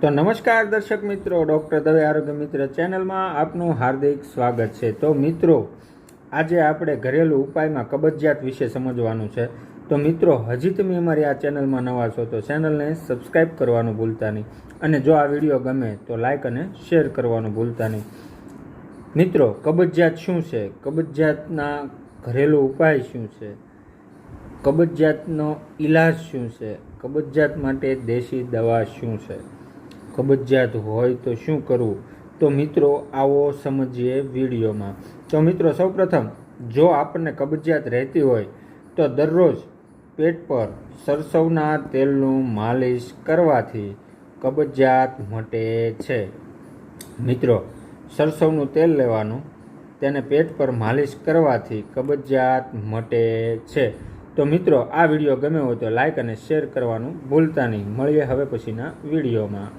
તો નમસ્કાર દર્શક મિત્રો, ડૉક્ટર દવે આરોગ્ય મિત્ર ચેનલમાં આપનું હાર્દિક સ્વાગત છે. તો મિત્રો, આજે આપણે ઘરેલું ઉપાયમાં કબજિયાત વિશે સમજવાનું છે. તો મિત્રો, હજી તમે અમારી આ ચેનલમાં નવા છો તો ચેનલને સબસ્ક્રાઈબ કરવાનું ભૂલતા નહીં અને જો આ વીડિયો ગમે તો લાઇક અને શેર કરવાનું ભૂલતા નહીં. મિત્રો, કબજિયાત શું છે? કબજિયાતના ઘરેલું ઉપાય શું છે? કબજિયાતનો ઈલાજ શું છે? કબજિયાત માટે દેશી દવા શું છે? કબજિયાત હોય તો શું કરવું? તો મિત્રો, આવો સમજીએ વિડીયોમાં. તો મિત્રો, સૌપ્રથમ, જો આપણને કબજિયાત રહેતી હોય, તો દરરોજ પેટ પર સરસવના તેલનું માલિશ કરવાથી કબજિયાત મટે છે. મિત્રો, સરસવનું તેલ લેવાનું, તેને પેટ પર માલિશ કરવાથી કબજિયાત મટે છે. તો મિત્રો, આ વીડિયો ગમે હોય તો લાઇક અને શેર કરવાનું ભૂલતા નહીં. મળીએ હવે પછીના વિડીયોમાં.